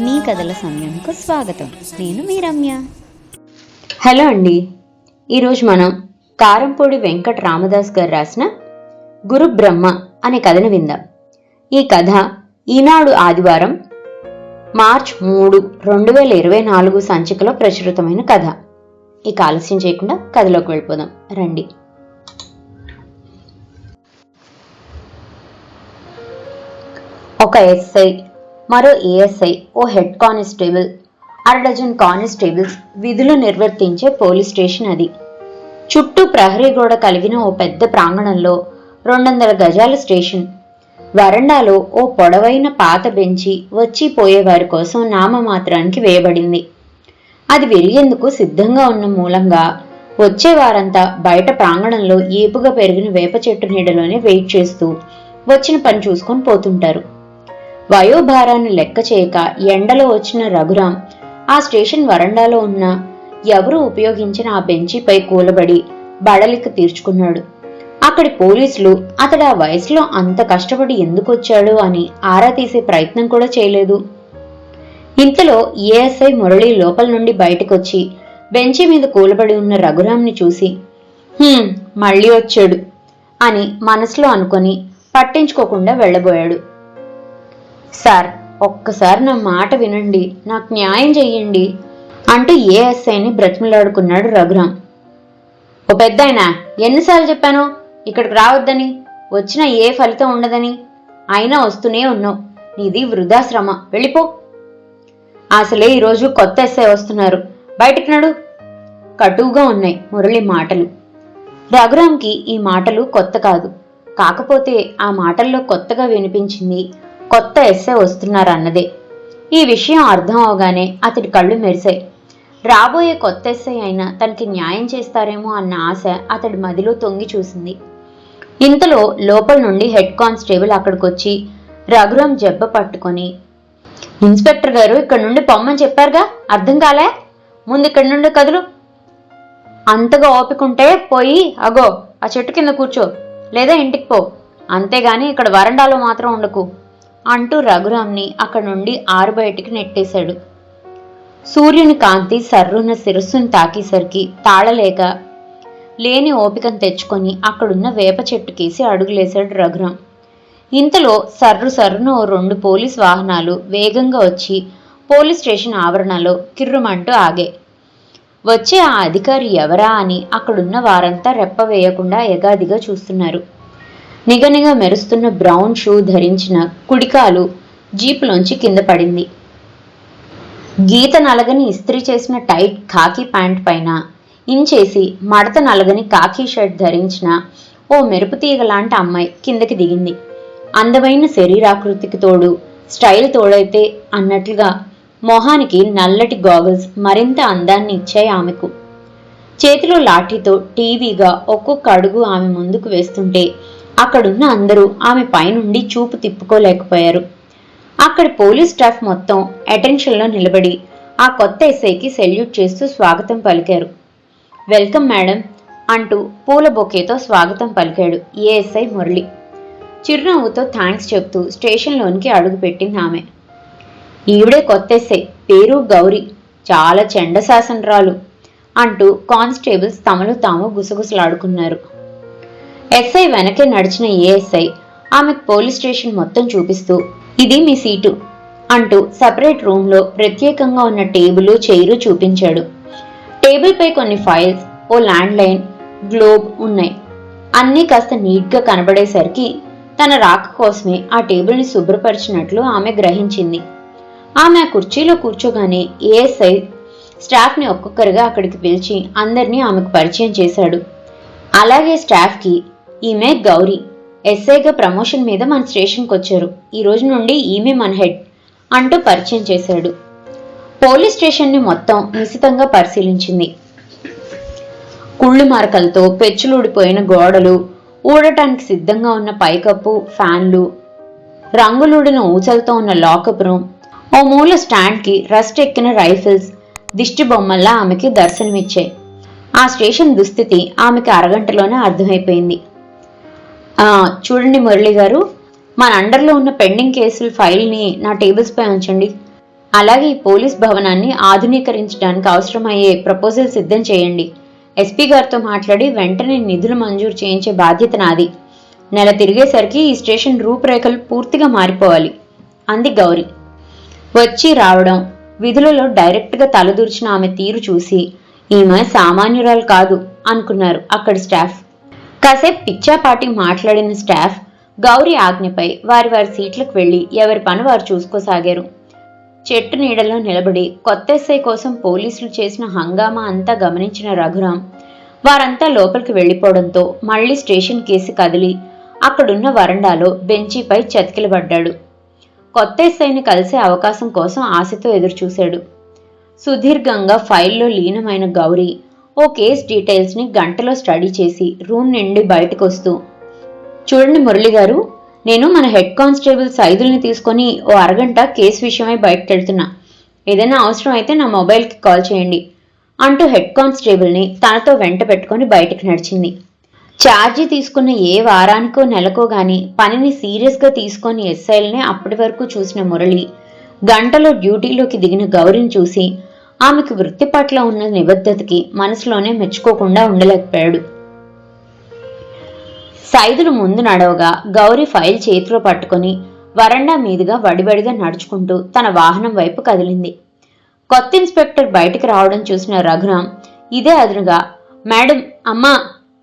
మీ కథల సమయంకు స్వాగతం. నేను మీ రమ్య. హలో అండి. ఈరోజు మనం కారంపూడి వెంకట రామదాస్ గారు రాసిన గురు బ్రహ్మ అనే కథను విందాం. ఈ కథ ఈనాడు ఆదివారం మార్చ్ మూడు రెండు వేల ఇరవై నాలుగు సంచికలో ప్రచురితమైన కథ. ఇక ఆలస్యం చేయకుండా కథలోకి వెళ్ళిపోదాం. రండి. ఒక ఎస్ఐ మరో ఏఎస్ఐ ఓ హెడ్ కానిస్టేబుల్ అర డజన్ కానిస్టేబుల్స్ విధులు నిర్వర్తించే పోలీస్ స్టేషన్ అది. చుట్టూ ప్రహరీ గోడ కలిగిన ఓ పెద్ద ప్రాంగణంలో రెండొందల గజాల స్టేషన్. వరండాలో ఓ పొడవైన పాత బెంచి వచ్చి పోయేవారి కోసం నామమాత్రానికి వేయబడింది. అది విరిగేందుకు సిద్ధంగా ఉన్న మూలంగా వచ్చేవారంతా బయట ప్రాంగణంలో ఏపుగా పెరిగిన వేప చెట్టు నీడలోనే వెయిట్ చేస్తూ వచ్చిన పని చూసుకొని పోతుంటారు. వయోభారాన్ని లెక్క చేయక ఎండలో వచ్చిన రఘురాం ఆ స్టేషన్ వరండాలో ఉన్న ఎవరు ఉపయోగించిన ఆ బెంచిపై కూలబడి బడలిక తీర్చుకున్నాడు. అక్కడి పోలీసులు అతడు ఆ వయసులో అంత కష్టపడి ఎందుకు వచ్చాడు అని ఆరా తీసే ప్రయత్నం కూడా చేయలేదు. ఇంతలో ఏఎస్ఐ మురళి లోపల నుండి బయటకొచ్చి బెంచి మీద కూలబడి ఉన్న రఘురాంని చూసి మళ్ళీ వచ్చాడు అని మనసులో అనుకొని పట్టించుకోకుండా వెళ్ళబోయాడు. సార్ ఒక్కసారి నా మాట వినండి నాకు న్యాయం చెయ్యండి అంటూ ఏఎస్ఐని బ్రతిమలాడుకున్నాడు రఘురాం. ఓ పెద్దాయన ఎన్నిసార్లు చెప్పాను? ఇక్కడికి రావద్దని వచ్చినా ఏ ఫలితం ఉండదని అయినా వస్తూనే ఉన్నావు. నీది వృధాశ్రమ. వెళ్ళిపో. అసలే ఈరోజు కొత్త ఎస్ఐ వస్తున్నారు. బయటికి నడు కటువుగా ఉన్నాయి మురళి మాటలు. రఘురాంకి ఈ మాటలు కొత్త కాదు. కాకపోతే ఆ మాటల్లో కొత్తగా వినిపించింది కొత్త ఎస్ఐ వస్తున్నారన్నదే. ఈ విషయం అర్థం అవగానే అతడి కళ్ళు మెరిశాయి. రాబోయే కొత్త ఎస్ఐ అయినా తనకి న్యాయం చేస్తారేమో అన్న ఆశ అతడి మదిలో తొంగి చూసింది. ఇంతలో లోపల నుండి హెడ్ కానిస్టేబుల్ అక్కడికొచ్చి రఘురాం జబ్బ పట్టుకొని ఇన్స్పెక్టర్ గారు ఇక్కడ నుండి పొమ్మని చెప్పారుగా? అర్థం కాలే? ముందు ఇక్కడ నుండి కదులు. అంతగా ఓపికంటే పోయి అగో ఆ చెట్టు కింద కూర్చో లేదా ఇంటికి పో. అంతేగాని ఇక్కడ వరండాలో మాత్రం ఉండకు. అంటూ రఘురామ్ని అక్కడి నుండి ఆరు బయటికి నెట్టేశాడు. సూర్యుని కాంతి సర్రున శిరస్సును తాకేసరికి తాళలేక లేని ఓపికను తెచ్చుకొని అక్కడున్న వేప చెట్టుకేసి అడుగులేశాడు రఘురాం ఇంతలో సర్రు సర్రున ఓ రెండు పోలీస్ వాహనాలు వేగంగా వచ్చి పోలీస్ స్టేషన్ ఆవరణలో కిర్రుమంటూ ఆగే వచ్చే ఆ అధికారి ఎవరా? అని అక్కడున్న వారంతా రెప్ప వేయకుండా ఎగాదిగా చూస్తున్నారు. నిగనిగ మెరుస్తున్న బ్రౌన్ షూ ధరించిన కుడికాలు జీపులోంచి కింద పడింది. గీత నలగని ఇస్త్రీ చేసిన టైట్ ఖాకీ ప్యాంట్ పైన ఇంచేసి మడత నలగని కాకీ షర్ట్ ధరించిన ఓ మెరుపు తీగ లాంటి అమ్మాయి కిందకి దిగింది. అందమైన శరీరాకృతికి తోడు స్టైల్ తోడైతే అన్నట్లుగా మొహానికి నల్లటి గాగుల్స్ మరింత అందాన్ని ఇచ్చాయి ఆమెకు. చేతిలో లాఠీతో టీవీగా ఒక్కొక్క అడుగు ఆమె ముందుకు వేస్తుంటే అక్కడున్న అందరూ ఆమె పైనుండి చూపు తిప్పుకోలేకపోయారు. అక్కడి పోలీస్ స్టాఫ్ మొత్తం అటెన్షన్లో నిలబడి ఆ కొత్త ఎస్ఐకి సెల్యూట్ చేస్తూ స్వాగతం పలికారు. వెల్కమ్ మేడం అంటూ పూల బొకేతో స్వాగతం పలికాడు ఏఎస్ఐ మురళి. చిరునవ్వుతో థ్యాంక్స్ చెప్తూ స్టేషన్లోనికి అడుగుపెట్టింది ఆమె. ఈవిడే కొత్త ఎస్ఐ పేరు గౌరీ. చాలా చెండ శాసనరాలు అంటూ కానిస్టేబుల్స్ తమలో తాము గుసగుసలాడుకున్నారు. ఎస్ఐ వెనకే నడిచిన ఏఎస్ఐ ఆమెకు పోలీస్ స్టేషన్ మొత్తం చూపిస్తూ ఇది మీ సీటు అంటూ సపరేట్ రూమ్లో ప్రత్యేకంగా ఉన్న టేబుల్ చైరు చూపించాడు. టేబుల్పై కొన్ని ఫైల్స్ ఓ ల్యాండ్ లైన్ గ్లోబ్ ఉన్నాయి. అన్నీ కాస్త నీట్గా కనబడేసరికి తన రాక కోసమే ఆ టేబుల్ని శుభ్రపరిచినట్లు ఆమె గ్రహించింది. ఆమె ఆ కుర్చీలో కూర్చోగానే ఏఎస్ఐ స్టాఫ్ని ఒక్కొక్కరుగా అక్కడికి పిలిచి అందరినీ ఆమెకు పరిచయం చేశాడు. అలాగే స్టాఫ్కి ఈమె గౌరీ. ఎస్ఐగా ప్రమోషన్ మీద మన స్టేషన్కి వచ్చారు ఈ రోజు నుండి ఈమె మన హెడ్ అంటూ పరిచయం చేశాడు. పోలీస్ స్టేషన్ని మొత్తం నిశితంగా పరిశీలించింది. కుళ్ళు మార్కలతో పెచ్చులుడిపోయిన గోడలు ఊడటానికి సిద్ధంగా ఉన్న పైకప్పు ఫ్యాన్లు రంగులుడిన ఊచలతో ఉన్న లాకప్ రూమ్ ఓ మూల స్టాండ్కి రస్ట్ ఎక్కిన రైఫిల్స్ దిష్టి బొమ్మల్లా ఆమెకి దర్శనమిచ్చాయి. ఆ స్టేషన్ దుస్థితి ఆమెకి అరగంటలోనే అర్థమైపోయింది. చూడండి మురళి గారు. మన అండర్లో ఉన్న పెండింగ్ కేసుల ఫైల్ని నా టేబుల్స్పై ఉంచండి. అలాగే ఈ పోలీస్ భవనాన్ని ఆధునీకరించడానికి అవసరమయ్యే ప్రపోజల్ సిద్ధం చేయండి. ఎస్పీ గారితో మాట్లాడి వెంటనే నిధులు మంజూరు చేయించే బాధ్యత నాది. నెల తిరిగేసరికి ఈ స్టేషన్ రూపురేఖలు పూర్తిగా మారిపోవాలి. అంది గౌరీ. వచ్చి రావడం విధులలో డైరెక్ట్గా తలదూర్చిన ఆమె తీరు చూసి ఈమె సామాన్యురాలు కాదు అనుకున్నారు అక్కడి స్టాఫ్. కాసేపు పిచ్చాపాటి మాట్లాడిన స్టాఫ్ గౌరి ఆజ్ఞపై వారి వారి సీట్లకు వెళ్ళి ఎవరి పని వారు చూసుకోసాగారు. చెట్టు నీడలో నిలబడి కొత్త ఎస్ఐ కోసం పోలీసులు చేసిన హంగామా అంతా గమనించిన రఘురాం వారంతా లోపలికి వెళ్ళిపోవడంతో మళ్ళీ స్టేషన్ కేసి కదిలి అక్కడున్న వరండాలో బెంచీపై చతికిలబడ్డాడు. కొత్త ఎస్ఐని కలిసే అవకాశం కోసం ఆశతో ఎదురుచూశాడు. సుదీర్ఘంగా ఫైల్లో లీనమైన గౌరీ ఓ కేస్ డీటెయిల్స్ని గంటలో స్టడీ చేసి రూమ్ నుండి బయటకు వస్తూ చూడండి మురళి గారు నేను మన హెడ్ కానిస్టేబుల్ సైదుల్ని తీసుకొని ఓ అరగంట కేసు విషయమై బయటకు వెళ్తున్నా. ఏదైనా అవసరం అయితే నా మొబైల్కి కాల్ చేయండి అంటూ హెడ్ కానిస్టేబుల్ని తనతో వెంట పెట్టుకొని బయటకు నడిచింది. ఛార్జీ తీసుకున్న ఏ వారానికో నెలకో గాని పనిని సీరియస్గా తీసుకొని ఎస్ఐల్ని అప్పటి వరకు చూసిన మురళి గంటలో డ్యూటీలోకి దిగిన గౌరిని చూసి ఆమెకు వృత్తి పట్ల ఉన్న నిబద్ధతకి మనసులోనే మెచ్చుకోకుండా ఉండలేకపోయాడు. సైదులు ముందు నడవగా గౌరి ఫైల్ చేతిలో పట్టుకొని వరండా మీదుగా వడివడిగా నడుచుకుంటూ తన వాహనం వైపు కదిలింది. కొత్త ఇన్స్పెక్టర్ బయటికి రావడం చూసిన రఘురాం ఇదే అదునుగా మేడం అమ్మా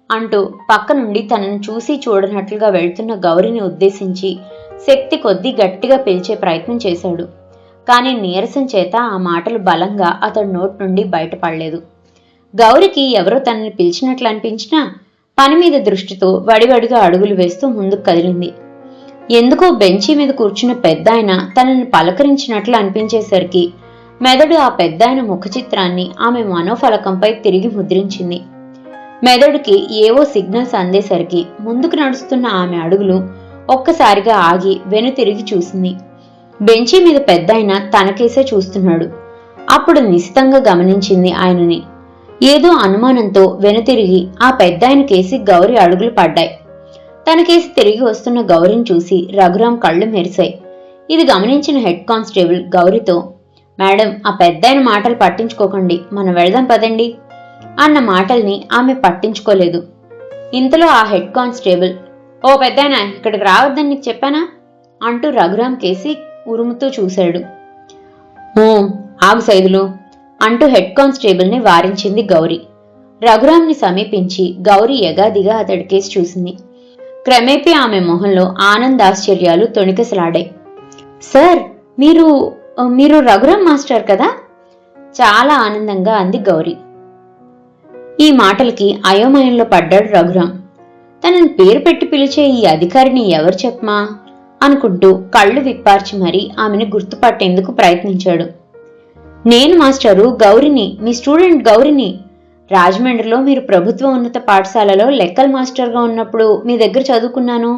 అంటూ పక్క నుండి తనను చూసి చూడనట్లుగా వెళ్తున్న గౌరిని ఉద్దేశించి శక్తి కొద్దీ గట్టిగా పిలిచే ప్రయత్నం చేశాడు. కానీ నీరసం చేత ఆ మాటలు బలంగా అతడి నోటి నుండి బయటపడలేదు. గౌరికి ఎవరో తనని పిలిచినట్లు అనిపించినా పని మీద దృష్టితో వడివడిగా అడుగులు వేస్తూ ముందుకు కదిలింది. ఎందుకో బెంచి మీద కూర్చున్న పెద్దాయన తనని పలకరించినట్లు అనిపించేసరికి మెదడు ఆ పెద్దాయన ముఖ చిత్రాన్ని ఆమె మనోఫలకంపై తిరిగి ముద్రించింది. మెదడుకి ఏవో సిగ్నల్స్ అందేసరికి ముందుకు నడుస్తున్న ఆమె అడుగులు ఒక్కసారిగా ఆగి వెనుతిరిగి చూసింది. బెంచీ మీద పెద్దాయన తనకేసే చూస్తున్నాడు. అప్పుడు నిశితంగా గమనించింది ఆయనని. ఏదో అనుమానంతో వెనుతిరిగి ఆ పెద్దాయన కేసి గౌరి అడుగులు పడ్డాయి. తనకేసి తిరిగి వస్తున్న గౌరిని చూసి రఘురాం కళ్ళు మెరిశాయి. ఇది గమనించిన హెడ్ కానిస్టేబుల్ గౌరితో మేడం ఆ పెద్దాయన మాటలు పట్టించుకోకండి. మనం వెళదాం పదండి అన్న మాటల్ని ఆమె పట్టించుకోలేదు. ఇంతలో ఆ హెడ్ కానిస్టేబుల్ ఓ పెద్దాయన ఇక్కడికి రావద్దని నీకు చెప్పానా? అంటూ రఘురాం కేసి ఉరుముతూ చూశాడు. ఓ ఆగు సైదులు అంటూ హెడ్ కానిస్టేబుల్ని వారించింది గౌరీ. రఘురామ్ని సమీపించి గౌరీ ఎగాదిగా అతడికేసి చూసింది. క్రమేపీ ఆమె మొహంలో ఆనందాశ్చర్యాలు తొణికసలాడాయి సార్ మీరు మీరు రఘురామ్ మాస్టర్ కదా? చాలా ఆనందంగా అంది గౌరీ. ఈ మాటలకి అయోమయంలో పడ్డాడు రఘురామ్. తనని పేరు పెట్టి పిలిచే ఈ అధికారిని ఎవరు చెప్పమా? అనుకుంటూ కళ్ళు విప్పార్చి మరీ ఆమెను గుర్తుపట్టేందుకు ప్రయత్నించాడు. నేను మాస్టరు గౌరిని మీ స్టూడెంట్ గౌరిని రాజమండ్రిలో మీరు ప్రభుత్వ ఉన్నత పాఠశాలలో లెక్కల మాస్టర్గా ఉన్నప్పుడు మీ దగ్గర చదువుకున్నాను.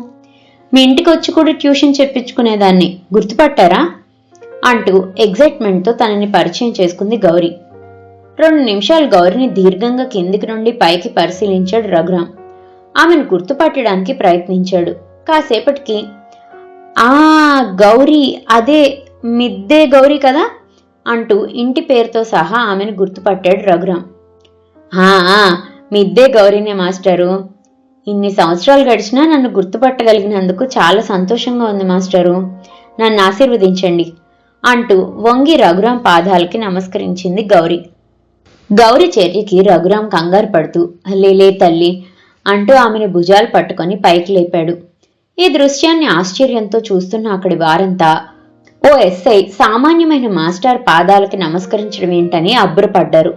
మీ ఇంటికి వచ్చి కూడా ట్యూషన్ చెప్పించుకునేదాన్ని. గుర్తుపట్టారా? అంటూ ఎగ్జైట్మెంట్తో తనని పరిచయం చేసుకుంది గౌరీ. రెండు నిమిషాలు గౌరిని దీర్ఘంగా కిందికి నుండి పైకి పరిశీలించాడు రఘురాం. ఆమెను గుర్తుపట్టడానికి ప్రయత్నించాడు. కాసేపటికి ఆ గౌరీ అదే మిద్దే గౌరీ కదా? అంటూ ఇంటి పేరుతో సహా ఆమెను గుర్తుపట్టాడు రఘురాం. మిద్దే గౌరీనే మాస్టరు. ఇన్ని సంవత్సరాలు గడిచినా నన్ను గుర్తుపట్టగలిగినందుకు చాలా సంతోషంగా ఉంది మాస్టరు. నన్ను ఆశీర్వదించండి అంటూ వంగి రఘురాం పాదాలకి నమస్కరించింది గౌరీ. గౌరి చర్యకి రఘురాం కంగారు పడుతూ లేలే తల్లి అంటూ ఆమెను భుజాలు పట్టుకొని పైకి లేపాడు. ఈ దృశ్యాన్ని ఆశ్చర్యంతో చూస్తున్న అక్కడి వారంతా ఓ ఎస్ఐ సామాన్యమైన మాస్టర్ పాదాలకి నమస్కరించడం ఏంటని అబ్బురపడ్డారు.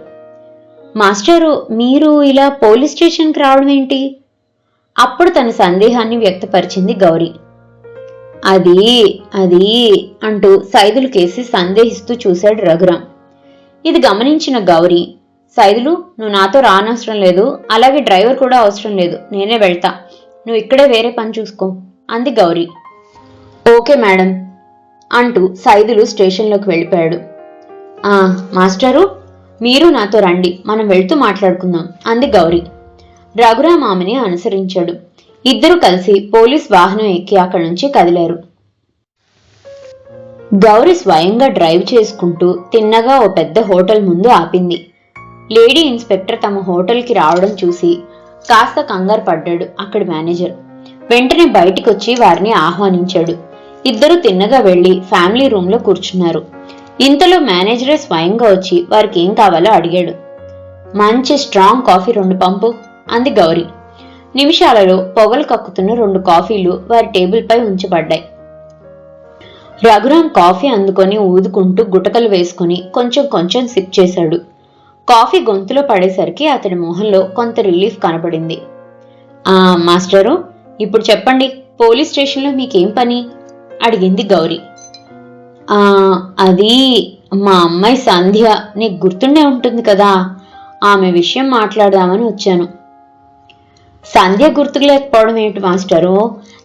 మాస్టరు మీరు ఇలా పోలీస్ స్టేషన్కి రావడం ఏంటి? అప్పుడు తన సందేహాన్ని వ్యక్తపరిచింది గౌరీ. అది అది అంటూ సైదులు కేసి సందేహిస్తూ చూశాడు రఘురాం. ఇది గమనించిన గౌరీ సైదులు నువ్వు నాతో రానవసరం లేదు అలాగే డ్రైవర్ కూడా అవసరం లేదు నేనే వెళ్తా. నువ్వు ఇక్కడే వేరే పని చూసుకో. అంది గౌరీ. ఓకే మేడం అంటూ సైదులు స్టేషన్లోకి వెళ్ళిపోయాడు. ఆ మాస్టరు మీరు నాతో రండి మనం వెళ్తూ మాట్లాడుకుందాం అంది గౌరీ. రఘురామ్ ఆమెని అనుసరించాడు. ఇద్దరు కలిసి పోలీస్ వాహనం ఎక్కి అక్కడి నుంచి కదిలారు. గౌరి స్వయంగా డ్రైవ్ చేసుకుంటూ తిన్నగా ఓ పెద్ద హోటల్ ముందు ఆపింది. లేడీ ఇన్స్పెక్టర్ తమ హోటల్కి రావడం చూసి కాస్త కంగారు పడ్డాడు అక్కడి మేనేజర్. వెంటనే బయటికొచ్చి వారిని ఆహ్వానించాడు. ఇద్దరు తిన్నగా వెళ్ళి ఫ్యామిలీ రూమ్లో కూర్చున్నారు. ఇంతలో మేనేజరే స్వయంగా వచ్చి వారికి ఏం కావాలో అడిగాడు. మంచి స్ట్రాంగ్ కాఫీ రెండు పంపు అంది గౌరీ. నిమిషాలలో పొగలు కక్కుతున్న రెండు కాఫీలు వారి టేబుల్పై ఉంచబడ్డాయి. రఘురాం కాఫీ అందుకొని ఊదుకుంటూ గుటకలు వేసుకుని కొంచెం కొంచెం సిప్ చేశాడు. కాఫీ గొంతులో పడేసరికి అతడి మొహంలో కొంత రిలీఫ్ కనపడింది. మాస్టరు ఇప్పుడు చెప్పండి పోలీస్ స్టేషన్లో మీకేం పని? అడిగింది గౌరీ. అది మా అమ్మాయి సంధ్య నీకు గుర్తుండే ఉంటుంది కదా ఆమె విషయం మాట్లాడదామని వచ్చాను. సంధ్య గుర్తుకు లేకపోవడం ఏమిటి మాస్టరు?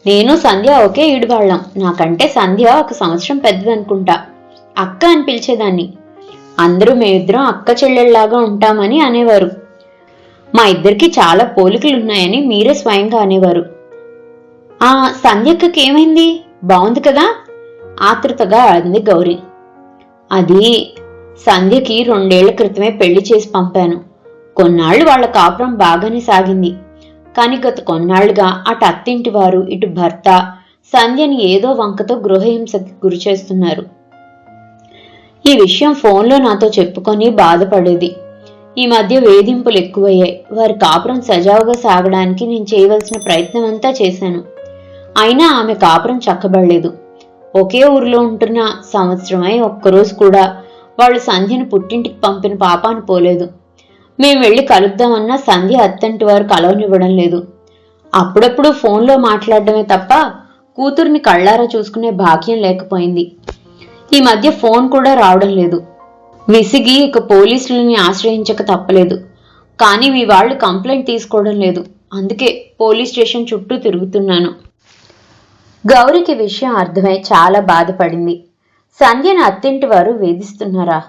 నేను సంధ్య ఒకే ఈడువాళ్ళం. నాకంటే సంధ్య ఒక సంవత్సరం పెద్దదనుకుంటా అక్క అని పిలిచేదాన్ని. అందరూ మేమిద్దరం అక్క చెల్లెళ్ళలాగా ఉంటామని అనేవారు. మా ఇద్దరికి చాలా పోలికలు ఉన్నాయని మీరే స్వయంగా అనేవారు. ఆ సంధ్యక్కకేమైంది? బాగుంది కదా? ఆతృతగా అంది గౌరీ. అది సంధ్యకి రెండేళ్ళ క్రితమే పెళ్ళి చేసి పంపాను. కొన్నాళ్ళు వాళ్ళ కాపురం బాగానే సాగింది. కాని గత కొన్నాళ్ళుగా అటు అత్తింటి వారు ఇటు భర్త సంధ్యని ఏదో వంకతో గృహహింసకి గురి చేస్తున్నారు. ఈ విషయం ఫోన్లో నాతో చెప్పుకొని బాధపడేది. ఈ మధ్య వేధింపులు ఎక్కువయ్యాయి. వారి కాపురం సజావుగా సాగడానికి నేను చేయవలసిన ప్రయత్నం అంతా చేశాను. అయినా ఆమె కాపురం చక్కబడలేదు. ఒకే ఊరిలో ఉంటున్న సంవత్సరమై ఒక్కరోజు కూడా వాళ్ళు సంధ్యను పుట్టింటికి పంపిన పాపాను పోలేదు. మేము వెళ్ళి కలుద్దామన్నా సంధ్య అత్తంటి వారు కలవనివ్వడం లేదు. అప్పుడప్పుడు ఫోన్లో మాట్లాడడమే తప్ప కూతుర్ని కళ్ళారా చూసుకునే భాగ్యం లేకపోయింది. ఈ మధ్య ఫోన్ కూడా రావడం లేదు. విసిగి ఇక పోలీసులని ఆశ్రయించక తప్పలేదు. కానీ మీ వాళ్ళు కంప్లైంట్ తీసుకోవడం లేదు. అందుకే పోలీస్ స్టేషన్ చుట్టూ తిరుగుతున్నాను. గౌరికి విషయం అర్థమై చాలా బాధపడింది. సంధ్యను అత్తింటి వారు వేధిస్తున్నారా?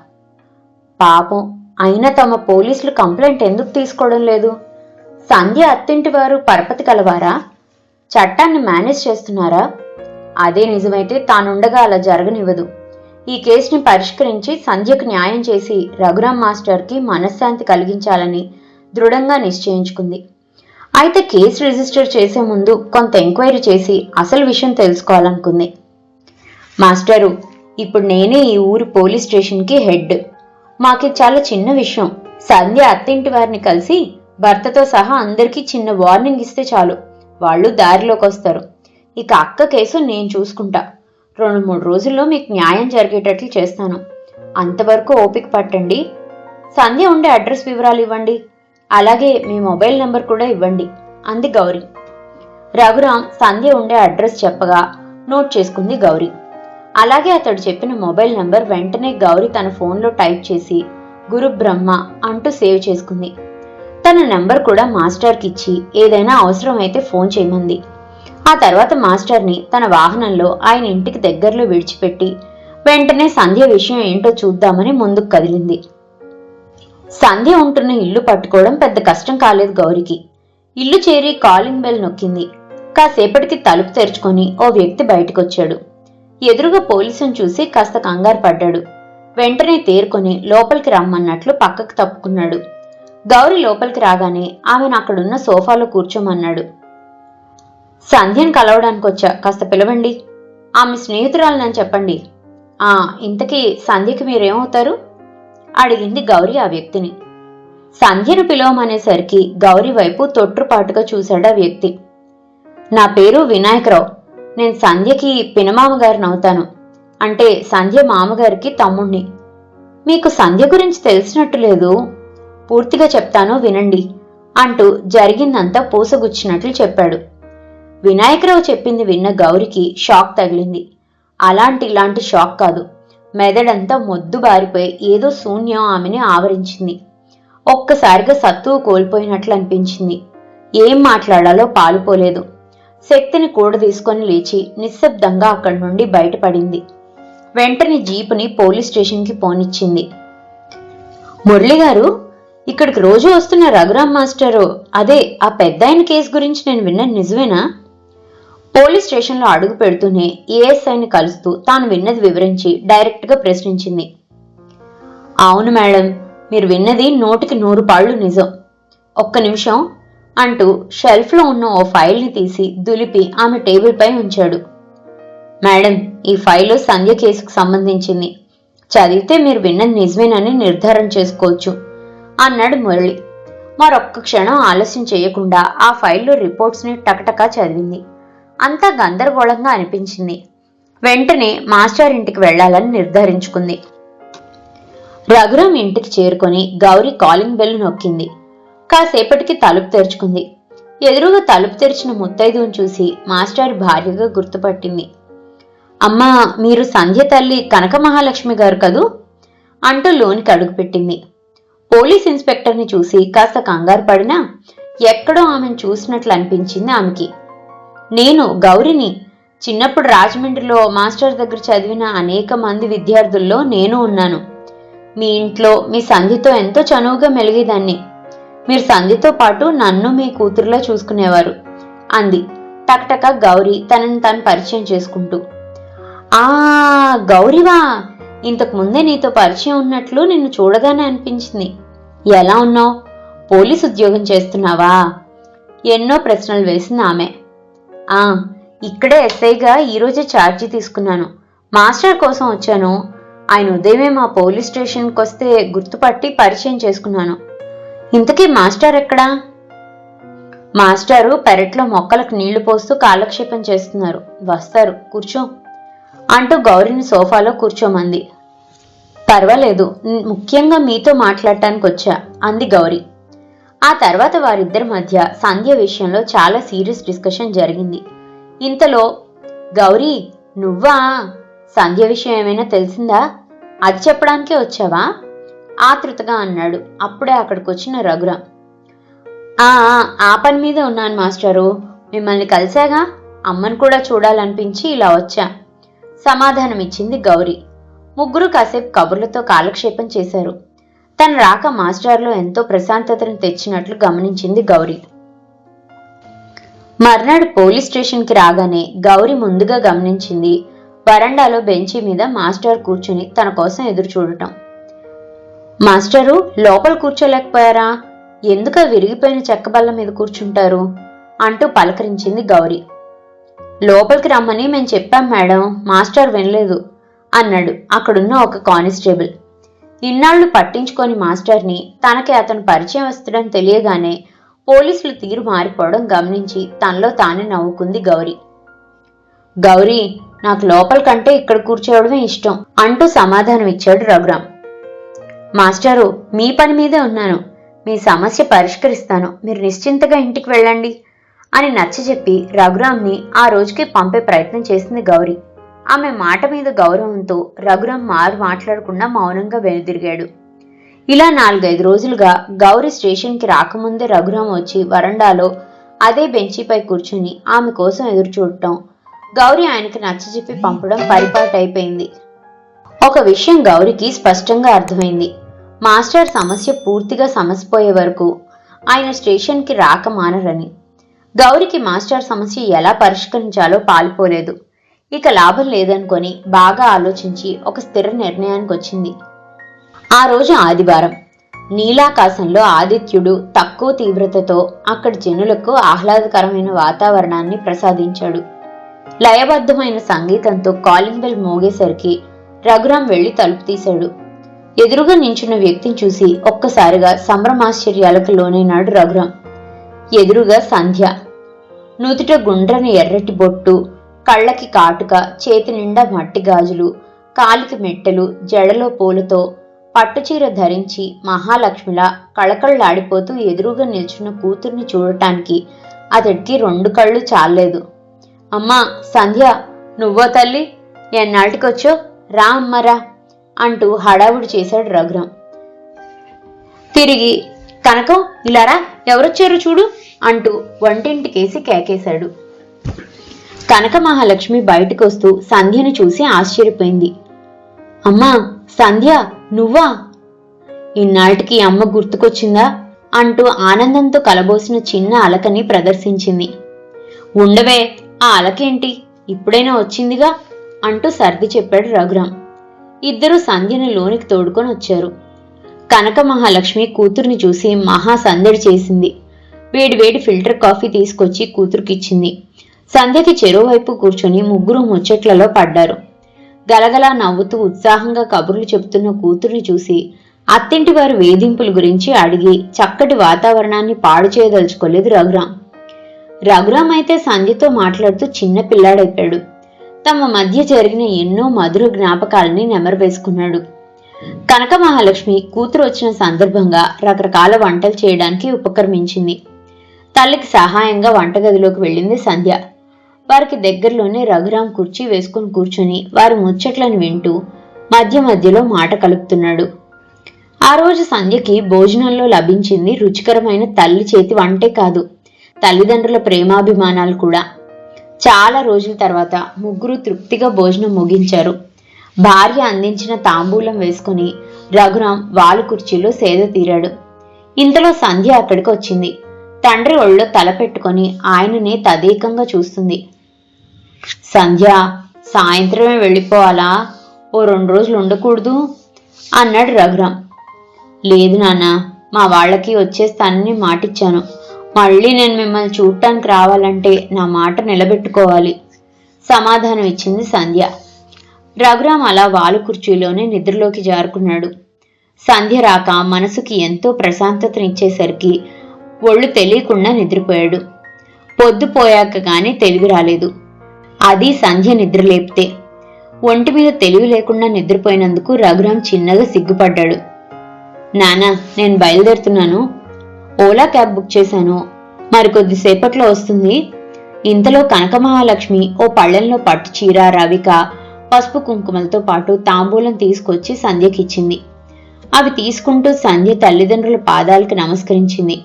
పాపం అయినా తమ పోలీసులు కంప్లైంట్ ఎందుకు తీసుకోవడం లేదు? సంధ్య అత్తింటి వారు పరపతి కలవారా? చట్టాన్ని మేనేజ్ చేస్తున్నారా? అదే నిజమైతే తానుండగా అలా జరగనివ్వదు. ఈ కేసుని పరిష్కరించి సంధ్యకు న్యాయం చేసి రఘురామ్ మాస్టర్కి మనశ్శాంతి కలిగించాలని దృఢంగా నిశ్చయించుకుంది. అయితే కేసు రిజిస్టర్ చేసే ముందు కొంత ఎంక్వైరీ చేసి అసలు విషయం తెలుసుకోవాలనుకుంది. మాస్టరు ఇప్పుడు నేనే ఈ ఊరు పోలీస్ స్టేషన్కి హెడ్. మాకి చాలా చిన్న విషయం. సంధ్య అత్తింటి వారిని కలిసి భర్తతో సహా అందరికీ చిన్న వార్నింగ్ ఇస్తే చాలు. వాళ్ళు దారిలోకి వస్తారు. ఇక అక్క కేసు నేను చూసుకుంటా. రెండు మూడు రోజుల్లో మీకు న్యాయం జరిగేటట్లు చేస్తాను. అంతవరకు ఓపిక పట్టండి. సంధ్య ఉండే అడ్రస్ వివరాలు ఇవ్వండి. అలాగే మీ మొబైల్ నెంబర్ కూడా ఇవ్వండి. అంది గౌరీ. రఘురాం సంధ్య ఉండే అడ్రస్ చెప్పగా నోట్ చేసుకుంది గౌరీ. అలాగే అతడు చెప్పిన మొబైల్ నంబర్ వెంటనే గౌరీ తన ఫోన్లో టైప్ చేసి గురు బ్రహ్మ అంటూ సేవ్ చేసుకుంది. తన నెంబర్ కూడా మాస్టర్కి ఇచ్చి ఏదైనా అవసరం అయితే ఫోన్ చేయమంది. ఆ తర్వాత మాస్టర్ని తన వాహనంలో ఆయన ఇంటికి దగ్గరలో విడిచిపెట్టి వెంటనే సంధ్య విషయం ఏంటో చూద్దామని ముందుకు కదిలింది. సంధ్య ఉంటున్న ఇల్లు పట్టుకోవడం పెద్ద కష్టం కాలేదు గౌరికి. ఇల్లు చేరి కాలింగ్ బెల్ నొక్కింది. కాసేపటికి తలుపు తెరుచుకొని ఓ వ్యక్తి బయటకొచ్చాడు. ఎదురుగా పోలీసును చూసి కాస్త కంగారు పడ్డాడు. వెంటనే తేరుకొని లోపలికి రమ్మన్నట్లు పక్కకు తప్పుకున్నాడు. గౌరి లోపలికి రాగానే ఆమెను అక్కడున్న సోఫాలో కూర్చోమన్నాడు. సంధ్యను కలవడానికి వచ్చా కాస్త పిలవండి. ఆమె స్నేహితురాలనని చెప్పండి. ఆ ఇంతకీ సంధ్యకి మీరేమవుతారు? అడిగింది గౌరి ఆ వ్యక్తిని. సంధ్యను పిలవమనేసరికి గౌరి వైపు తొట్టుపాటుగా చూశాడు ఆ వ్యక్తి. నా పేరు వినాయకరావు. నేను సంధ్యకి పినమామగారిని అవుతాను. అంటే సంధ్య మామగారికి తమ్ముణ్ణి. మీకు సంధ్య గురించి తెలిసినట్టు లేదు. పూర్తిగా చెప్తాను వినండి అంటూ జరిగిందంతా పూసగుచ్చినట్లు చెప్పాడు. వినాయకరావు చెప్పింది విన్న గౌరికి షాక్ తగిలింది. అలాంటి ఇలాంటి షాక్ కాదు. మెదడంతా మొద్దు బారిపోయి ఏదో శూన్యం ఆమెని ఆవరించింది. ఒక్కసారిగా సత్తువు కోల్పోయినట్లు అనిపించింది. ఏం మాట్లాడాలో పాలుపోలేదు. శక్తిని కూడదీసుకొని లేచి నిశ్శబ్దంగా అక్కడి నుండి బయటపడింది. వెంటనే జీపుని పోలీస్ స్టేషన్కి పోనిచ్చింది. మురళి గారు ఇక్కడికి రోజు వస్తున్న రఘురామ్ మాస్టరు. అదే ఆ పెద్ద కేసు గురించి నేను విన్న నిజమేనా? పోలీస్ స్టేషన్లో అడుగు పెడుతూనే ఏఎస్ఐని కలుస్తూ తాను విన్నది వివరించి డైరెక్ట్గా ప్రశ్నించింది. అవును మేడం మీరు విన్నది నోటికి నూరు పాళ్ళు నిజం. ఒక్క నిమిషం అంటూ షెల్ఫ్లో ఉన్న ఓ ఫైల్ని తీసి దులిపి ఆమె టేబుల్పై ఉంచాడు. మేడం ఈ ఫైల్ సంధ్య కేసుకు సంబంధించింది. చదివితే మీరు విన్నది నిజమేనని నిర్ధారణ చేసుకోవచ్చు అన్నాడు మురళి. మరొక్క క్షణం ఆలస్యం చేయకుండా ఆ ఫైల్లో రిపోర్ట్స్ని టకటకా చదివింది. అంతా గందరగోళంగా అనిపించింది. వెంటనే మాస్టర్ ఇంటికి వెళ్ళాలని నిర్ధారించుకుంది. రఘురామ్ ఇంటికి చేరుకొని గౌరీ కాలింగ్ బెల్ నొక్కింది. కాసేపటికి తలుపు తెరుచుకుంది. ఎదురుగా తలుపు తెరిచిన ముత్తైదును చూసి మాస్టర్ భార్యగా గుర్తుపట్టింది. అమ్మా మీరు సంధ్య తల్లి కనక మహాలక్ష్మి గారు కదూ? అంటూ లోనికి అడుగుపెట్టింది. పోలీస్ ఇన్స్పెక్టర్ని చూసి కాస్త కంగారు పడినా ఎక్కడో ఆమెను చూసినట్లు అనిపించింది ఆమెకి. నేను గౌరిని చిన్నప్పుడు రాజమండ్రిలో మాస్టర్ దగ్గర చదివిన అనేక మంది విద్యార్థుల్లో నేను ఉన్నాను. మీ ఇంట్లో మీ సంధితో ఎంతో చనువుగా మెలిగేదాన్ని. మీరు సంధితో పాటు నన్ను మీ కూతురులో చూసుకునేవారు అంది. టక్టక గౌరీ తనని తాను పరిచయం చేసుకుంటూ. ఆ గౌరీవా! ఇంతకు ముందే నీతో పరిచయం ఉన్నట్లు నిన్ను చూడగానే అనిపించింది. ఎలా ఉన్నావు? పోలీస్ ఉద్యోగం చేస్తున్నావా? ఎన్నో ప్రశ్నలు వేసింది ఆమె. ఆ ఇక్కడే ఎస్ఐగా ఈరోజే ఛార్జీ తీసుకున్నాను. మాస్టర్ కోసం వచ్చాను. ఆయన ఉదయమే మా పోలీస్ స్టేషన్కి వస్తే గుర్తుపట్టి పరిచయం చేసుకున్నాను. ఇంతకీ మాస్టర్ ఎక్కడా? మాస్టారు పెరట్లో మొక్కలకు నీళ్ళు పోస్తూ కాలక్షేపం చేస్తున్నారు. వస్తారు కూర్చో అంటూ గౌరిని సోఫాలో కూర్చోమంది. పర్వాలేదు ముఖ్యంగా మీతో మాట్లాడటానికి వచ్చా అంది గౌరీ. ఆ తర్వాత వారిద్దరి మధ్య సంధ్య విషయంలో చాలా సీరియస్ డిస్కషన్ జరిగింది. ఇంతలో గౌరీ నువ్వా? సంధ్య విషయం ఏమైనా తెలిసిందా? అది చెప్పడానికే వచ్చావా? ఆతృతగా అన్నాడు. అప్పుడే అక్కడికి వచ్చిన రఘురాం. ఆ ఆ, ఆ పని మీద ఉన్నాను మాస్టరు. మిమ్మల్ని కలిసాగా అమ్మను కూడా చూడాలనిపించి ఇలా వచ్చా. సమాధానం ఇచ్చింది గౌరీ. ముగ్గురు కాసేపు కబుర్లతో కాలక్షేపం చేశారు. తన రాక మాస్టర్లో ఎంతో ప్రశాంతతను తెచ్చినట్లు గమనించింది గౌరీ. మర్నాడు పోలీస్ స్టేషన్కి రాగానే గౌరీ ముందుగా గమనించింది వరండాలో బెంచి మీద మాస్టర్ కూర్చుని తన కోసం ఎదురు చూడటం. మాస్టరు లోపల కూర్చోలేకపోయారా? ఎందుక విరిగిపోయిన చెక్క బల్ల మీద కూర్చుంటారు? అంటూ పలకరించింది గౌరీ. లోపలికి రమ్మని మేము చెప్పాం మేడం మాస్టర్ వినలేదు అన్నాడు అక్కడున్న ఒక కానిస్టేబుల్. ఇన్నాళ్ళు పట్టించుకొని మాస్టర్ని తనకి అతను పరిచయం వస్తుడని తెలియగానే పోలీసులు తీరు మారిపోవడం గమనించి తనలో తానే నవ్వుకుంది గౌరీ. గౌరీ నాకు లోపల కంటే ఇక్కడ కూర్చోవడమే ఇష్టం అంటూ సమాధానం ఇచ్చాడు రఘురామ్ మాస్టారు మీ పని మీదే ఉన్నాను. మీ సమస్య పరిష్కరిస్తాను. మీరు నిశ్చింతగా ఇంటికి వెళ్ళండి అని నచ్చ చెప్పి రఘురామ్ని ఆ రోజుకి పంపే ప్రయత్నం చేసింది గౌరీ. ఆమె మాట మీద గౌరవంతో రఘురామ్ మారు మాట్లాడకుండా మౌనంగా వెనుదిరిగాడు. ఇలా నాలుగైదు రోజులుగా గౌరీ స్టేషన్కి రాకముందే రఘురామ్ వచ్చి వరండాలో అదే బెంచిపై కూర్చుని ఆమె కోసం ఎదురు చూడటం గౌరీ ఆయనకి నచ్చజెప్పి పంపడం పరిపాటైపోయింది. ఒక విషయం గౌరికి స్పష్టంగా అర్థమైంది. మాస్టర్ సమస్య పూర్తిగా సమసిపోయే వరకు ఆయన స్టేషన్కి రాక మానరని. గౌరికి మాస్టర్ సమస్య ఎలా పరిష్కరించాలో పాల్పోలేదు. ఇక లాభం లేదనుకొని బాగా ఆలోచించి ఒక స్థిర నిర్ణయానికి వచ్చింది ఆ రోజు ఆదివారం నీలాకాశంలో ఆదిత్యుడు తక్కువ తీవ్రతతో అక్కడి జనులకు ఆహ్లాదకరమైన వాతావరణాన్ని ప్రసాదించాడు. లయబద్ధమైన సంగీతంతో కాలింగ్ బెల్ మోగేసరికి రఘురాం వెళ్ళి తలుపు తీశాడు. ఎదురుగా నించున్న వ్యక్తిని చూసి ఒక్కసారిగా సంభ్రమాశ్చర్యాలకు లోనైనాడు రఘురాం. ఎదురుగా సంధ్య. నుదుట గుండ్రని ఎర్రటి బొట్టు కళ్ళకి కాటుక చేతి నిండా మట్టి గాజులు కాలికి మెట్టెలు జడలో పూలతో పట్టుచీర ధరించి మహాలక్ష్మిలా కళకళలాడిపోతూ ఎదురుగా నిల్చున్న కూతుర్ని చూడటానికి అతడికి రెండు కళ్ళు చాలేదు అమ్మా సంధ్య నువ్వో తల్లి? ఎన్నాటికొచ్చో రా అమ్మరా అంటూ హడావుడి చేశాడు రఘురాం. తిరిగి కనకం ఇలారా ఎవరొచ్చారు చూడు అంటూ వంటింటికేసి కేకేశాడు. కనక మహాలక్ష్మి బయటకు వస్తూ సంధ్యను చూసి ఆశ్చర్యపోయింది. అమ్మా సంధ్య నువ్వా? ఇన్నాటికి అమ్మ గుర్తుకొచ్చిందా? అంటూ ఆనందంతో కలబోసిన చిన్న అలకని ప్రదర్శించింది. ఉండవే ఆ అలకేంటి? ఇప్పుడైనా వచ్చిందిగా? అంటూ సర్ది చెప్పాడు రఘురాం. ఇద్దరూ సంధ్యని లోనికి తోడుకొని వచ్చారు. కనక మహాలక్ష్మి కూతుర్ని చూసి మహా సందడి చేసింది. వేడి వేడి ఫిల్టర్ కాఫీ తీసుకొచ్చి కూతురుకిచ్చింది. సంధ్యకి చెరువువైపు కూర్చుని ముగ్గురు ముచ్చట్లలో పడ్డారు. గలగలా నవ్వుతూ ఉత్సాహంగా కబుర్లు చెబుతున్న కూతుర్ని చూసి అత్తింటి వారి వేధింపుల గురించి అడిగి చక్కటి వాతావరణాన్ని పాడు చేయదలుచుకోలేదు రఘురాం. రఘురాం అయితే సంధ్యతో మాట్లాడుతూ చిన్న పిల్లాడైపోయాడు. తమ మధ్య జరిగిన ఎన్నో మధుర జ్ఞాపకాలని నెమరవేసుకున్నాడు. కనక మహాలక్ష్మి కూతురు వచ్చిన సందర్భంగా రకరకాల వంటలు చేయడానికి ఉపక్రమించింది. తల్లికి సహాయంగా వంటగదిలోకి వెళ్ళింది సంధ్య. వారికి దగ్గరలోనే రఘురాం కుర్చీ వేసుకుని కూర్చుని వారి ముచ్చట్లను వింటూ మధ్య మధ్యలో మాట కలుపుతున్నాడు. ఆ రోజు సంధ్యకి భోజనంలో లభించింది రుచికరమైన తల్లి చేతి వంటే కాదు తల్లిదండ్రుల ప్రేమాభిమానాలు కూడా. చాలా రోజుల తర్వాత ముగ్గురు తృప్తిగా భోజనం ముగించారు. భార్య అందించిన తాంబూలం వేసుకుని రఘురాం వాలు కుర్చీలో సేద తీరాడు. ఇంతలో సంధ్య అక్కడికి వచ్చింది. తండ్రి ఒళ్ళో తల పెట్టుకొని ఆయననే తదేకంగా చూస్తుంది. సంధ్య సాయంత్రమే వెళ్ళిపోవాలా? ఓ రెండు రోజులు ఉండకూడదు? అన్నాడు రఘురాం. లేదు నాన్న మా వాళ్ళకి వచ్చేస్తానని మాటిచ్చాను. మళ్ళీ నేను మిమ్మల్ని చూడటానికి రావాలంటే నా మాట నిలబెట్టుకోవాలి. సమాధానం ఇచ్చింది సంధ్య. రఘురాం అలా వాలు కుర్చీలోనే నిద్రలోకి జారుకున్నాడు. సంధ్య రాక మనసుకి ఎంతో ప్రశాంతతనిచ్చేసరికి ఒళ్ళు తెలియకుండా నిద్రపోయాడు. పొద్దుపోయాక కానీ తెలివి రాలేదు. అది సంధ్య నిద్రలేపితే. ఒంటి మీద తెలివి లేకుండా నిద్రపోయినందుకు రఘురాం చిన్నగా సిగ్గుపడ్డాడు. నానా నేను బయలుదేరుతున్నాను. ఓలా క్యాబ్ బుక్ చేశాను. మరికొద్దిసేపట్లో వస్తుంది. ఇంతలో కనకమహాలక్ష్మి ఓ పళ్ళెంలో పట్టు చీర రవిక పసుపు కుంకుమలతో పాటు తాంబూలం తీసుకొచ్చి సంధ్యకిచ్చింది. అవి తీసుకుంటూ సంధ్య తల్లిదండ్రుల పాదాలకు నమస్కరించింది.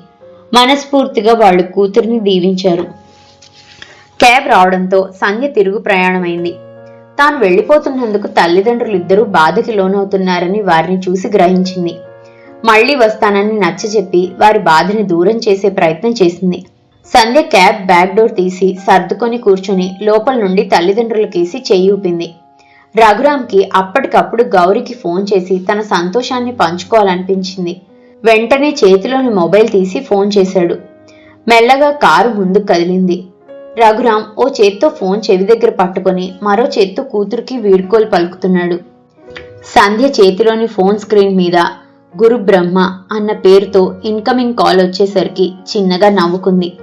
మనస్ఫూర్తిగా వాళ్ళు కూతురిని దీవించారు. క్యాబ్ రావడంతో సంధ్య తిరుగు ప్రయాణమైంది. తాను వెళ్ళిపోతున్నందుకు తల్లిదండ్రులు ఇద్దరూ బాధకి లోనవుతున్నారని వారిని చూసి గ్రహించింది. మళ్ళీ వస్తానని నచ్చజెప్పి వారి బాధని దూరం చేసే ప్రయత్నం చేసింది. సంధ్య క్యాబ్ బ్యాక్ డోర్ తీసి సర్దుకొని కూర్చుని లోపల నుండి తల్లిదండ్రులకేసి చేయూపింది ఊపింది. అప్పటికప్పుడు గౌరికి ఫోన్ చేసి తన సంతోషాన్ని పంచుకోవాలనిపించింది. వెంటనే చేతిలోని మొబైల్ తీసి ఫోన్ చేశాడు. మెల్లగా కారు ముందుకు కదిలింది. రఘురాం ఓ చేత్తో ఫోన్ చెవి దగ్గర పట్టుకొని మరో చేత్తో కూతురికి వీడ్కోలు పలుకుతున్నాడు. సంధ్య చేతిలోని ఫోన్ స్క్రీన్ మీద గురు బ్రహ్మ అన్న పేరుతో ఇన్కమింగ్ కాల్ వచ్చేసరికి చిన్నగా నవ్వుకుంది.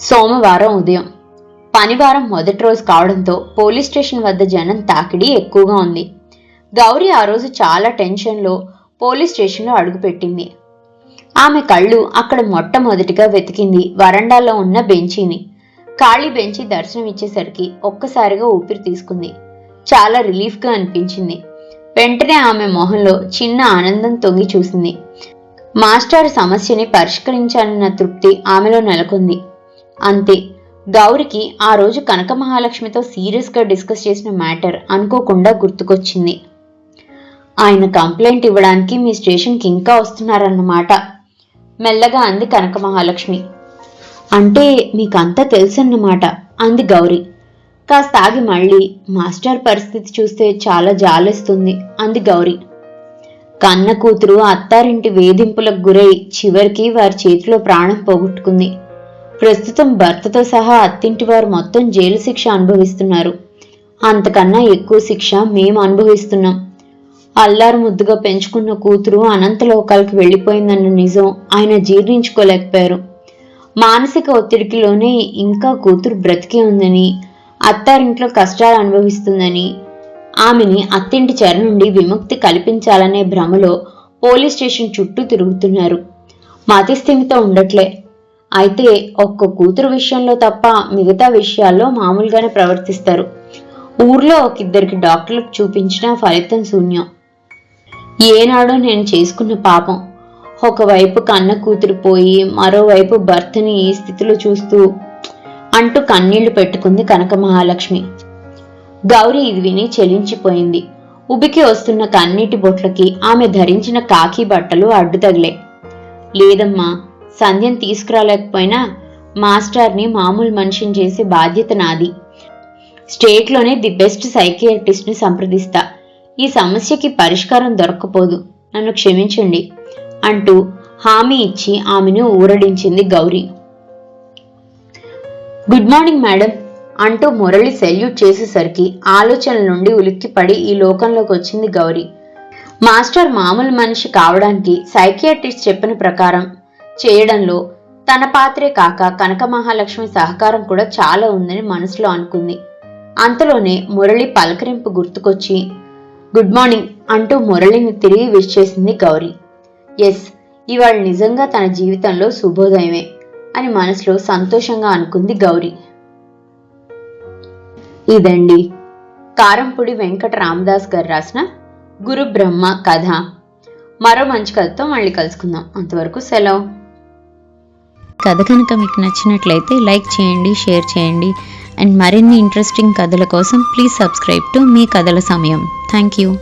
సోమవారం ఉదయం. పనివారం మొదటి రోజు కావడంతో పోలీస్ స్టేషన్ వద్ద జనం తాకిడి ఎక్కువగా ఉంది. గౌరీ ఆ రోజు చాలా టెన్షన్లో పోలీస్ స్టేషన్లో అడుగుపెట్టింది ఆమె కళ్ళు అక్కడ మొట్టమొదటిగా వెతికింది వరండాలో ఉన్న బెంచీని. ఖాళీ బెంచి దర్శనం ఇచ్చేసరికి ఒక్కసారిగా ఊపిరి తీసుకుంది. చాలా రిలీఫ్గా అనిపించింది. వెంటనే ఆమె మొహంలో చిన్న ఆనందం తొంగి చూసింది. మాస్టర్ సమస్యని పరిష్కరించాలన్న తృప్తి ఆమెలో నెలకొంది. అంతే గౌరికి ఆ రోజు కనక మహాలక్ష్మితో సీరియస్గా డిస్కస్ చేసిన మ్యాటర్ అనుకోకుండా గుర్తుకొచ్చింది. ఆయన కంప్లైంట్ ఇవ్వడానికి మీ స్టేషన్కి ఇంకా వస్తున్నారన్నమాట. మెల్లగా అంది కనక మహాలక్ష్మి. అంటే మీకంతా తెలుసన్నమాట అంది గౌరీ. కాస్త ఆగి మళ్ళీ మాస్టర్ పరిస్థితి చూస్తే చాలా జాలేస్తుంది అంది గౌరీ. కన్న కూతురు అత్తారింటి వేధింపులకు గురై చివరికి వారి చేతిలో ప్రాణం పోగొట్టుకుంది. ప్రస్తుతం భర్తతో సహా అత్తింటి వారు మొత్తం జైలు శిక్ష అనుభవిస్తున్నారు. అంతకన్నా ఎక్కువ శిక్ష మేము అనుభవిస్తున్నాం. అల్లారు ముద్దుగా పెంచుకున్న కూతురు అనంతలోకాలకు వెళ్ళిపోయిందన్న నిజం ఆయన జీర్ణించుకోలేకపోయారు. మానసిక ఒత్తిడికిలోనే ఇంకా కూతురు బ్రతికే ఉందని అత్తారింట్లో కష్టాలు అనుభవిస్తుందని ఆమెని అత్తింటి చెర నుండి విముక్తి కల్పించాలనే భ్రమలో పోలీస్ స్టేషన్ చుట్టూ తిరుగుతున్నారు. మతిస్థిమితో ఉండట్లే. అయితే ఒక్క కూతురు విషయంలో తప్ప మిగతా విషయాల్లో మామూలుగానే ప్రవర్తిస్తారు. ఊర్లో ఒక ఇద్దరికి డాక్టర్లకు చూపించిన ఫలితం శూన్యం. ఏనాడో నేను చేసుకున్న పాపం. ఒకవైపు కన్న కూతురు పోయి మరోవైపు భర్తని ఈ స్థితిలో చూస్తూ అంటూ కన్నీళ్ళు పెట్టుకుంది కనక మహాలక్ష్మి గౌరి ఇది విని చెలించిపోయింది. ఉబికి వస్తున్న కన్నీటి బొట్లకి ఆమె ధరించిన కాకి బట్టలు అడ్డు తగిలే. లేదమ్మా సంధ్యను తీసుకురాలేకపోయినా మాస్టర్ని మామూలు మనిషిని చేసే బాధ్యత నాది. స్టేట్లోనే ది బెస్ట్ సైకియాట్రిస్ట్ని సంప్రదిస్తా. ఈ సమస్యకి పరిష్కారం దొరకపోదు నన్ను క్షమించండి. అంటూ హామీ ఇచ్చి ఆమెను ఊరడించింది గౌరీ. గుడ్ మార్నింగ్ మేడం అంటూ మురళి సెల్యూట్ చేసేసరికి ఆలోచనల నుండి ఉలిక్కిపడి ఈ లోకంలోకి వచ్చింది గౌరీ. మాస్టర్ మామూలు మనిషి కావడానికి సైకియాట్రిస్ట్ చెప్పిన ప్రకారం చేయడంలో తన పాత్రే కాక కనక మహాలక్ష్మి సహకారం కూడా చాలా ఉందని మనసులో అనుకుంది. అంతలోనే మురళి పలకరింపు గుర్తుకొచ్చి గుడ్ మార్నింగ్ అంటూ మురళిని తిరిగి విష్ చేసింది గౌరీ. ఎస్ ఇవాళ నిజంగా తన జీవితంలో శుభోదయమే అని మనసులో సంతోషంగా అనుకుంది గౌరీ. ఇదండి. కారంపొడి వెంకట రామదాస్ గారు రాసిన గురు బ్రహ్మ కథ. మరో మంచి కథతో మళ్ళీ కలుసుకుందాం. అంతవరకు సెలవు. కథ కనుక మీకు నచ్చినట్లయితే లైక్ చేయండి షేర్ చేయండి. అండ్ మరిన్ని ఇంట్రెస్టింగ్ కథల కోసం ప్లీజ్ సబ్స్క్రైబ్ టు మీ కథల సమయం. Thank you.